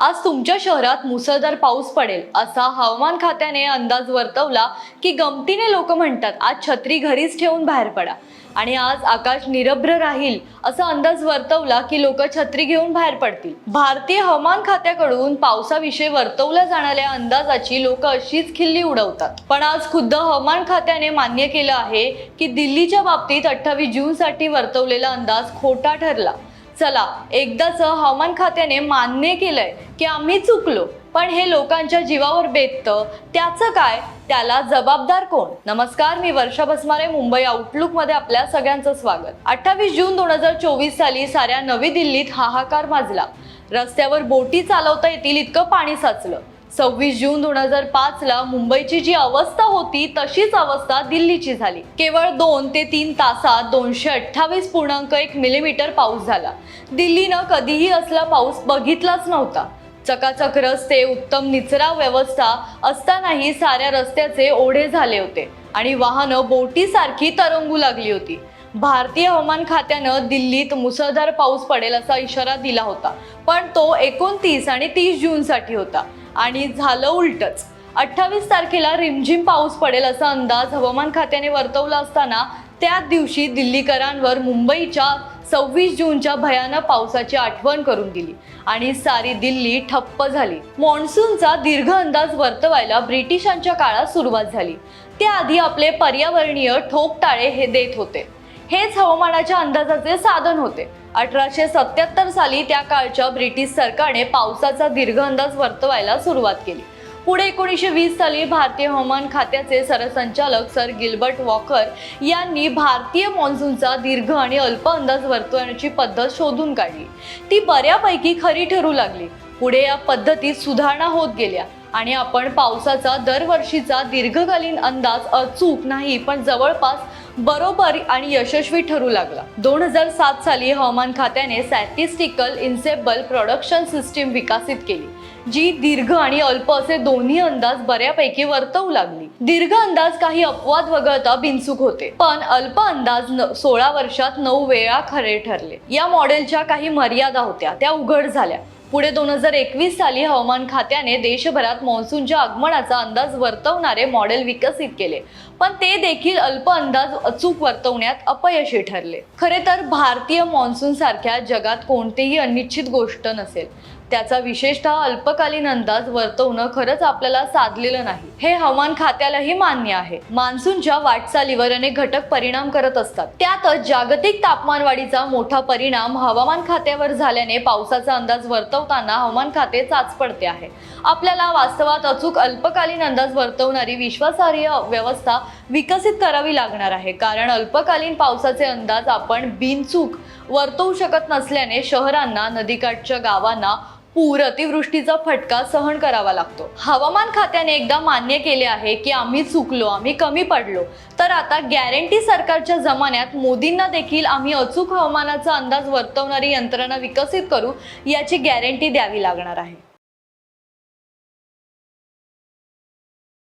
आज तुमच्या शहरात मुसळधार पाऊस पडेल असा हवामान खात्याने अंदाज वर्तवला की गमतीने लोक म्हणतात आज छत्री घरीच ठेवून बाहेर पडा. आणि आज आकाश निरभ्र राहील असा अंदाज वर्तवला की लोक छत्री घेऊन बाहेर पडतील. भारतीय हवामान खात्याकडून पावसाविषयी वर्तवल्या जाणाऱ्या अंदाजाची लोक अशीच खिल्ली उडवतात. पण आज खुद्द हवामान खात्याने मान्य केलं आहे की दिल्लीच्या बाबतीत अठ्ठावीस जून साठी वर्तवलेला अंदाज खोटा ठरला. चला एकदाच हवामान खात्याने मान्य केलंय की आम्ही चुकलो पण हे लोकांच्या जीवावर बेततं त्याचं काय? त्याला जबाबदार कोण? नमस्कार मी वर्षा बसमारे मुंबई आउटलुकमध्ये आपल्या सगळ्यांचं स्वागत. अठ्ठावीस जून दोन हजार चोवीस साली साऱ्या नवी दिल्लीत हाहाकार माजला. रस्त्यावर बोटी चालवता येतील इतकं पाणी साचलं. सव्वीस जून दोन हजार पाच ला मुंबईची जी अवस्था होती तशीच अवस्था दिल्लीची झाली. केवळ दोन ते तीन तासात दोनशे अठ्ठावीस पूर्णांक एक मिलीमीटर पाऊस झाला. दिल्लीनं कधीही असला पाऊस बघितलाच नव्हता. चकाचक रस्ते उत्तम निचरा व्यवस्था असतानाही साऱ्या रस्त्याचे ओढे झाले होते आणि वाहनं बोटीसारखी तरंगू लागली होती. भारतीय हवामान खात्यानं दिल्लीत मुसळधार पाऊस पडेल असा इशारा दिला होता पण तो एकोणतीस आणि तीस जूनसाठी होता. आणि झालं उलटच. अठ्ठावीस तारखेला रिमझिम पाऊस पडेल असा अंदाज हवामान खात्याने वर्तवला असताना त्याच दिवशी दिल्लीकरांवर मुंबईच्या सव्वीस जूनच्या भयानक पावसाची आठवण करून दिली आणि सारी दिल्ली ठप्प झाली. मान्सूनचा दीर्घ अंदाज वर्तवायला ब्रिटिशांच्या काळात सुरुवात झाली. त्याआधी आपले पर्यावरणीय ठोकताळे हे देत होते. हेच हवामानाच्या अंदाजाचे साधन होते. अठराशे सत्याहत्तर साली त्या काळच्या ब्रिटिश सरकारने पावसाचा दीर्घ अंदाज वर्तवायला सुरुवात केली. पुढे एकोणीसशे वीस साली भारतीय हवामान खात्याचे सरसंचालक सर गिल्बर्ट वॉकर यांनी भारतीय मान्सूनचा दीर्घ आणि अल्प अंदाज वर्तवण्याची पद्धत शोधून काढली. ती बऱ्यापैकी खरी ठरू लागली. पुढे या पद्धतीत सुधारणा होत गेल्या आणि आपण पावसाचा दरवर्षीचा दीर्घकालीन अंदाज अचूक नाही पण जवळपास बरोबर आणि यशस्वी ठरू लागला. दोन हजार सात साली हवामान खात्याने सॅटिस्टिकल इन्सेबल प्रोडक्शन सिस्टीम विकसित केली जी दीर्घ आणि अल्प असे दोन्ही अंदाज बऱ्यापैकी वर्तवू लागली. दीर्घ अंदाज काही अपवाद वगळता बिनचूक होते पण अल्प अंदाज न- सोळा वर्षात नऊ वेळा खरे ठरले. या मॉडेलच्या काही मर्यादा होत्या त्या उघड झाल्या. पुढे दोन हजार एकवीस साली हवामान खात्याने देशभरात मान्सूनच्या आगमनाचा अंदाज वर्तवणारे मॉडेल विकसित केले. पण ते देखील अल्प अंदाज अचूक वर्तवण्यात अपयशी ठरले. खरे तर भारतीय मान्सून सारख्या जगात कोणतीही अनिश्चित गोष्ट नसेल. त्याचा विशेषतः अल्पकालीन अंदाज वर्तवणं खरंच आपल्याला साधलेलं नाही. हे हवामान खात्यालाही मान्य आहे. मान्सूनच्या वाटचालीवर अनेक घटक परिणाम करत असतात. त्यातच जागतिक तापमानवाढीचा मोठा परिणाम हवामान खात्यावर झाल्याने पावसाचा अंदाज वर्तवताना हवामान खाते चाच पडते आहे. आपल्याला वास्तवात अचूक अल्पकालीन अंदाज वर्तवणारी विश्वासार्ह व्यवस्था विकसित करावी लागणार आहे. कारण अल्पकालीन पावसाचे अंदाज आपण बिनचूक वर्तवू शकत नसल्याने शहरांना नदीकाठच्या गावांना पूर अतिवृष्टीचा फटका सहन करावा लागतो. हवामान खात्याने एकदा मान्य केले आहे की आम्ही चुकलो आम्ही कमी पडलो. तर आता गॅरंटी सरकारच्या जमान्यात मोदींना देखील आम्ही अचूक हवामानाचा अंदाज वर्तवणारी यंत्रणा विकसित करू याची गॅरंटी द्यावी लागणार आहे.